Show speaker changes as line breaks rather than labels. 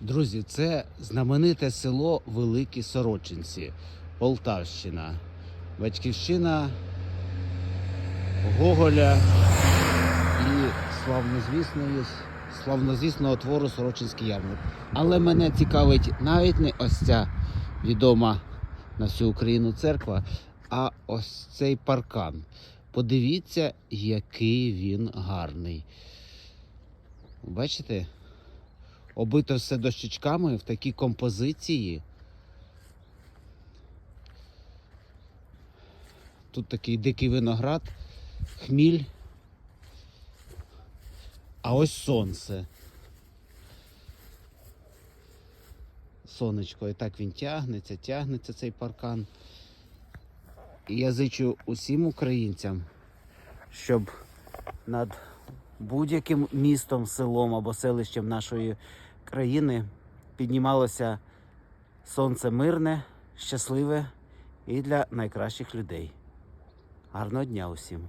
Друзі, це знамените село Великі Сорочинці, Полтавщина. Батьківщина Гоголя і славнозвісної, славнозвісного твору Сорочинський ярмарок. Але мене цікавить навіть не ось ця відома на всю Україну церква, а ось цей паркан. Подивіться, який він гарний. Бачите? Обито все дощечками в такій композиції. Тут такий дикий виноград, хміль. А ось сонце. Сонечко, і так він тягнеться, тягнеться цей паркан. І я зичу усім українцям, щоб над будь-яким містом, селом або селищем нашої країни піднімалося сонце мирне, щасливе і для найкращих людей. Гарного дня усім!